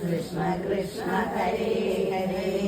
Krishna Hare Krishna Krishna Krishna Hare Hare